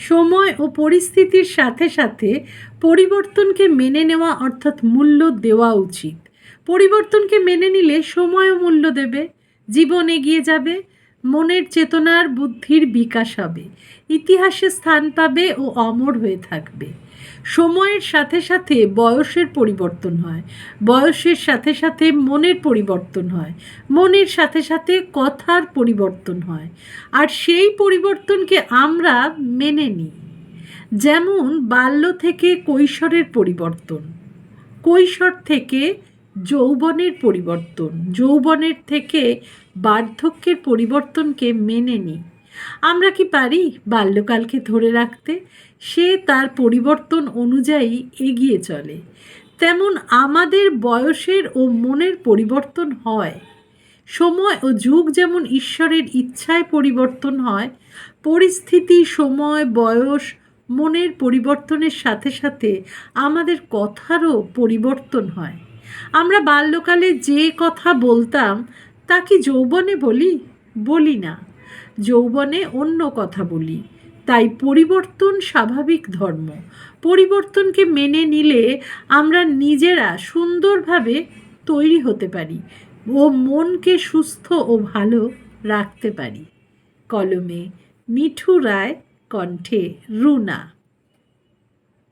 সময় ও পরিস্থিতির সাথে সাথে পরিবর্তনকে মেনে নেওয়া অর্থাৎ মূল্য দেওয়া উচিত। পরিবর্তনকে মেনে নিলে সময়ও মূল্য দেবে, জীবন এগিয়ে যাবে মনের চেতনার বুদ্ধির বিকাশ হবে। ইতিহাসে স্থান পাবে ও অমর হয়ে থাকবে। সময়ের সাথে সাথে বয়সের পরিবর্তন হয়। বয়সের সাথে সাথে মনের পরিবর্তন হয়। মনের সাথে সাথে কথার পরিবর্তন হয়। আর সেই পরিবর্তনকে আমরা মেনে নিই। যেমন বাল্য থেকে কৈশোরের পরিবর্তন। কৈশোর থেকে যৌবনের পরিবর্তন, যৌবনের থেকে বার্ধক্যের পরিবর্তনকে মেনে নিই আমরা কি পারি বাল্যকালকে ধরে রাখতে? সে তার পরিবর্তন অনুযায়ী এগিয়ে চলে। তেমন আমাদের বয়সের ও মনের পরিবর্তন হয়। সময় ও যুগ যেমন ঈশ্বরের ইচ্ছায় পরিবর্তন হয়, পরিস্থিতি, সময়, বয়স, মনের পরিবর্তনের সাথে সাথে আমাদের কথারও পরিবর্তন হয়। আমরা বাল্যকালে যে কথা বলতাম, তা কি যৌবনে বলি? বলি না। যৌবনে অন্য কথা বলি। তাই পরিবর্তন স্বাভাবিক ধর্ম। পরিবর্তনকে মেনে নিলে আমরা নিজেরা সুন্দরভাবে তৈরি হতে পারি ও মনকে সুস্থ ও ভালো রাখতে পারি। কলমে মিঠু রায়, কণ্ঠে রুনা।